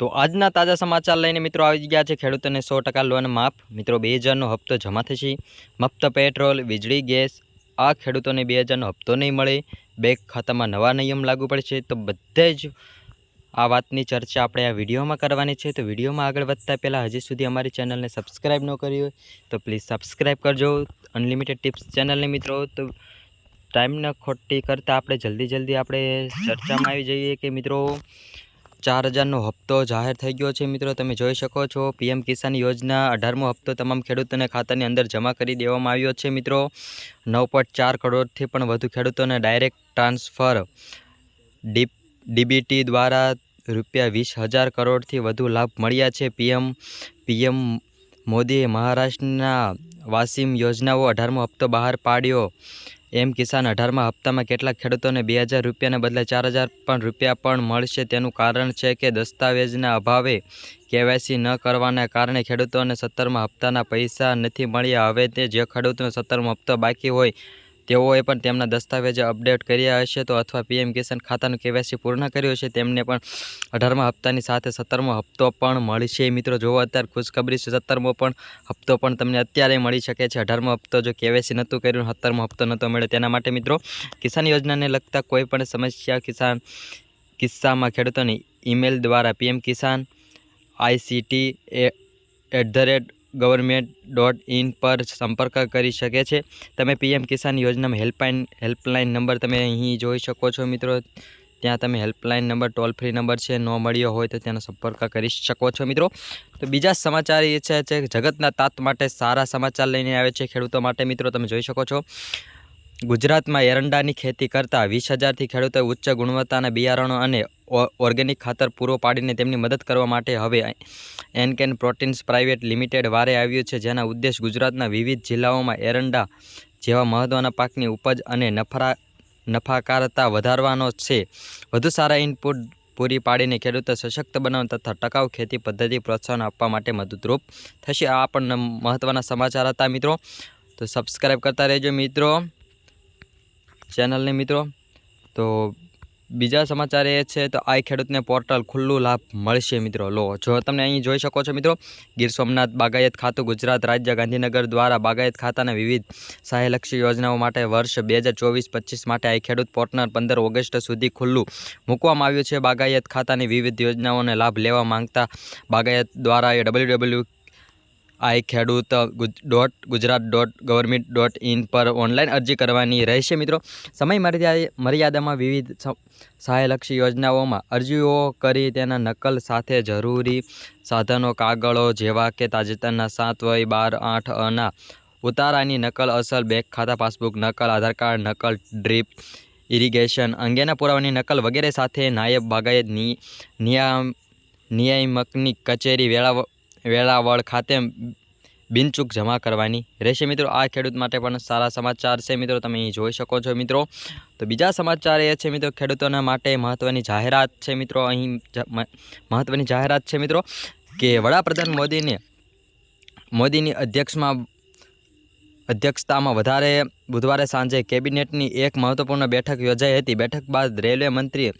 તો આજના તાજા સમાચાર લઈને મિત્રો આવી ગયા છે ખેડૂતોને સો ટકા લોન માફ. મિત્રો, બે હજારનો હપ્તો જમા થશે. મફત પેટ્રોલ, વીજળી, ગેસ, આ ખેડૂતોને બે હજારનો હપ્તો નહીં મળે. બેંક ખાતામાં નવા નિયમ લાગુ પડશે. તો બધે જ આ વાતની ચર્ચા આપણે આ વિડીયોમાં કરવાની છે. તો વિડીયોમાં આગળ વધતા પહેલાં હજી સુધી અમારી ચેનલને સબસ્ક્રાઈબ ન કરી હોય તો પ્લીઝ સબસ્ક્રાઈબ કરજો. અનલિમિટેડ ટિપ્સ ચેનલને મિત્રો, તો ટાઈમને ખોટી કરતાં આપણે જલ્દી જલ્દી આપણે ચર્ચામાં આવી જઈએ કે મિત્રો ચાર હજારનો હપ્તો જાહેર થઈ ગયો છે મિત્રો. તમે જોઈ શકો છો, પીએમ કિસાન યોજના અઢારમો હપ્તો તમામ ખેડૂતોને ખાતાની અંદર જમા કરી દેવામાં આવ્યો છે મિત્રો. નવ કરોડથી પણ વધુ ખેડૂતોને ડાયરેક્ટ ટ્રાન્સફર ડીપ, ડીબીટી દ્વારા રૂપિયા વીસ હજાર કરોડથી વધુ લાભ મળ્યા છે. પીએમ પીએમ મોદીએ મહારાષ્ટ્રના વાસીમ યોજનાઓ અઢારમો હપ્તો બહાર પાડ્યો. એમ કિસાન અઢારમા હપ્તામાં કેટલાક ખેડૂતોને બે હજાર રૂપિયાને બદલે ચાર હજાર પણ રૂપિયા પણ મળશે. તેનું કારણ છે કે દસ્તાવેજના અભાવે કેવાયસી ન કરવાના કારણે ખેડૂતોને સત્તરમાં હપ્તાના પૈસા નથી મળ્યા. હવે તે જે ખેડૂતોનો સત્તરમો હપ્તો બાકી હોય તેઓએ પણ તેમના દસ્તાવેજો અપડેટ કર્યા હશે તો અથવા પીએમ કિસાન ખાતાનું કેવાયસી પૂર્ણ કર્યું હશે. તેમને પણ અઢારમા હપ્તાની સાથે સત્તરમો હપ્તો પણ મળશે. મિત્રો જોવો અત્યારે ખુશખબરી છે. સત્તરમો પણ હપ્તો પણ તમને અત્યારે મળી શકે છે. અઢારમો હપ્તો જો કેવાયસી નહોતું કર્યું, સત્તરમો હપ્તો નહોતો મળે તેના માટે મિત્રો, કિસાન યોજનાને લગતા કોઈ પણ સમસ્યા કિસાન કિસ્સામાં ખેડૂતોની ઈમેલ દ્વારા PM Kisan ICT at the rate government dot in પર સંપર્ક કરી શકે છે. તમે પીએમ કિસાન યોજનામાં હેલ્પલાઇન હેલ્પલાઇન નંબર તમે અહીં જોઈ શકો છો મિત્રો. ત્યાં તમે helpline number, toll free number છે, ન મળ્યો હોય તો તેનો સંપર્ક કરી શકો છો મિત્રો. તો બીજા સમાચાર એ છે કે જગતના તાત માટે સારા સમાચાર લઈને આવે છે ખેડૂતો માટે મિત્રો, તમે જોઈ શકો છો. ગુજરાતમાં એરંડાની ખેતી કરતા વીસ હજારથી ખેડૂતોએ ઉચ્ચ ગુણવત્તાના બિયારણો અને ઓર્ગેનિક ખાતર પૂરો પાડીને તેમની મદદ કરવા માટે હવે એનકેન પ્રોટીન્સ પ્રાઇવેટ લિમિટેડ વારે આવ્યું છે, જેના ઉદ્દેશ ગુજરાતના વિવિધ જિલ્લાઓમાં એરંડા જેવા મહત્ત્વના પાકની ઉપજ અને નફરા, નફાકારતા વધારવાનો છે. વધુ સારા ઇનપુટ પૂરી પાડીને ખેડૂતો સશક્ત બનાવવા તથા ટકાઉ ખેતી પદ્ધતિ પ્રોત્સાહન આપવા માટે મદદરૂપ થશે. આ પણ મહત્ત્વના સમાચાર હતા મિત્રો. તો સબસ્ક્રાઈબ કરતા રહેજો મિત્રો. ચેનલને મિત્રો. તો બીજા સમાચાર એ છે તો આ ખેડૂતને પોર્ટલ ખુલ્લું લાભ મળશે મિત્રો. લો, જો તમે અહીં જોઈ શકો છો મિત્રો, ગીર સોમનાથ બાગાયત ખાતું ગુજરાત રાજ્ય ગાંધીનગર દ્વારા બાગાયત ખાતાના વિવિધ સહાયલક્ષી યોજનાઓ માટે વર્ષ બે હજાર ચોવીસ પચીસ માટે આ ખેડૂત પોર્ટલ પંદર ઓગસ્ટ સુધી ખુલ્લું મૂકવામાં આવ્યું છે. બાગાયત ખાતાની વિવિધ યોજનાઓને લાભ લેવા માંગતા બાગાયત દ્વારા W W I Khedut dot, Gujarat dot, government dot in પર ઓનલાઈન અરજી કરવાની રહેશે મિત્રો. સમય મર્યાદા, મર્યાદામાં વિવિધ સહાયલક્ષી યોજનાઓમાં અરજીઓ કરી તેના નકલ સાથે જરૂરી સાધનો, કાગળો જેવા કે તાજેતરના સાત વય, બાર, આઠ, અના ઉતારાની નકલ, અસલ બેંક ખાતા, પાસબુક નકલ, આધાર કાર્ડ નકલ, ડ્રીપ, ઇરિગેશન અંગેના પુરાવાની નકલ વગેરે સાથે નાયબ બાગાયત નિયામ, નિયામકની કચેરી વેળા વેળાવળ ખાતે બિનચૂક જમા કરવાની રહેશે મિત્રો. આ ખેડૂત માટે પણ સારા સમાચાર છે મિત્રો. તમે અહીં જોઈ શકો છો મિત્રો. તો બીજા સમાચાર એ છે મિત્રો, ખેડૂતોના માટે મહત્ત્વની જાહેરાત છે મિત્રો. અહીં મહત્ત્વની જાહેરાત છે મિત્રો કે વડાપ્રધાન મોદીને, મોદીની અધ્યક્ષમાં, અધ્યક્ષતામાં વધારે બુધવારે સાંજે કેબિનેટની એક મહત્વપૂર્ણ બેઠક યોજાઈ હતી. બેઠક બાદ રેલવે મંત્રી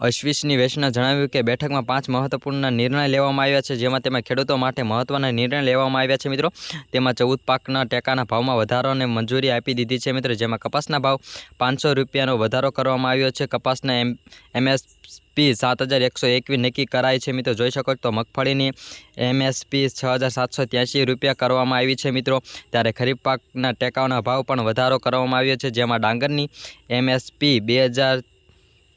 અશ્વિશની વેશના જણાવ્યું કે બેઠકમાં પાંચ મહત્વપૂર્ણ નિર્ણય લેવામાં આવ્યા છે, જેમાં તેમાં ખેડૂતો માટે મહત્ત્વના નિર્ણય લેવામાં આવ્યા છે મિત્રો. તેમાં ચૌદ પાકના ટેકાના ભાવમાં વધારોને મંજૂરી આપી દીધી છે મિત્રો, જેમાં કપાસના ભાવ પાંચસો રૂપિયાનો વધારો કરવામાં આવ્યો છે. કપાસના એમ, એમએસપી સાત હજાર એકસો એકવીસ નક્કી કરાય છે મિત્રો. જોઈ શકો તો મગફળીની એમએસપી છ હજાર સાતસો ત્યાંસી રૂપિયા કરવામાં આવી છે મિત્રો. ત્યારે ખરીફ પાકના ટેકાઓના ભાવ પણ વધારો કરવામાં આવ્યો છે, જેમાં ડાંગરની એમએસપી બે હજાર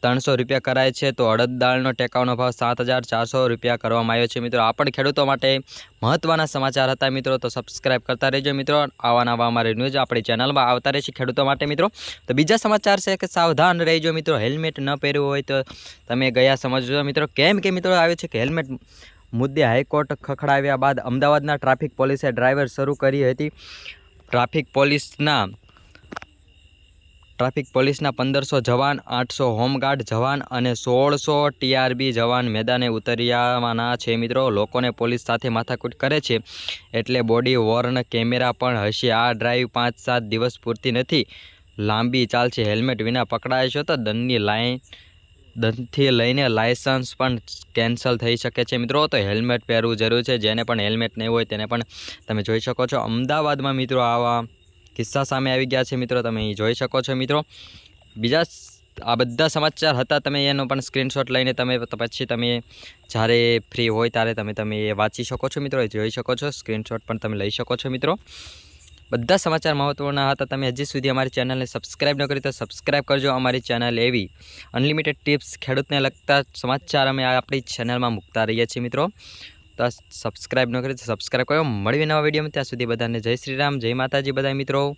ત્રણસો રૂપિયા કરાય છે, તો અડદ દાળનો ટેકાઓનો ભાવ સાત હજાર ચારસો રૂપિયા કરવામાં આવ્યો છે. મિત્રો, આ પણ ખેડૂતો માટે મહત્ત્વના સમાચાર હતા. મિત્રો, તો સબસ્ક્રાઈબ કરતા રહેજો. મિત્રો, આવા નવા અમારી ન્યૂઝ આપણી ચેનલમાં આવતા રહેશે ખેડૂતો માટે. મિત્રો, તો બીજા સમાચાર છે કે સાવધાન રહેજો. મિત્રો, હેલ્મેટ ન પહેર્યું હોય તો તમે ગયા સમજો. મિત્રો, કેમ કે મિત્રો આવે છે કે હેલ્મેટ મુદ્દે હાઈકોર્ટ ખખડાવ્યા બાદ અમદાવાદના ટ્રાફિક પોલીસે ડ્રાઈવર શરૂ કરી હતી. ટ્રાફિક પોલીસના ટ્રાફિક પોલીસના પંદરસો જવાન, આઠસો હોમગાર્ડ જવાન અને સોળસો ટીઆરબી જવાન મેદાને ઉતર્યાવાના છે મિત્રો. લોકોને પોલીસ સાથે માથાકૂટ કરે છે એટલે બોડી વોર્ન કેમેરા પણ હશે આ ડ્રાઈવ પાંચ સાત દિવસ પૂરતી નથી. લાંબી ચાલશે હેલ્મેટ વિના પકડાય છે તો દંડની લાઈન, દંડથી લઈને લાયસન્સ પણ કેન્સલ થઈ શકે છે મિત્રો. તો હેલ્મેટ પહેરવું જરૂર છે. જેને પણ હેલ્મેટ નહીં હોય તેને પણ તમે જોઈ શકો છો. અમદાવાદમાં મિત્રો આવા કિસ્સા સામે આવી ગયા છે મિત્રો, તમે અહીં જોઈ શકો છો મિત્રો. બીજા આ બધા સમાચાર હતા, તમે એનો પણ સ્ક્રીનશોટ લઈને તમે પછી તમે જ્યારે ફ્રી હોય ત્યારે તમે તમે એ વાંચી શકો છો મિત્રો, એ જોઈ શકો છો. સ્ક્રીનશોટ પણ તમે લઈ શકો છો મિત્રો. બધા સમાચાર મહત્ત્વના હતા, તમે હજી સુધી અમારી ચેનલને સબસ્ક્રાઈબ ન કરી તો સબસ્ક્રાઈબ કરજો અમારી ચેનલ એવી અનલિમિટેડ ટિપ્સ ખેડૂતને લગતા સમાચાર અમે આપણી ચેનલમાં મૂકતા રહીએ છીએ મિત્રો. તો સબસ્ક્રાઈબ ન કરી તો સબસ્ક્રાઈબ કરો. મળીએ નવા વિડીયોમાં ત્યાં સુધી બધાને જય શ્રી રામ, જય માતાજી બધા મિત્રો.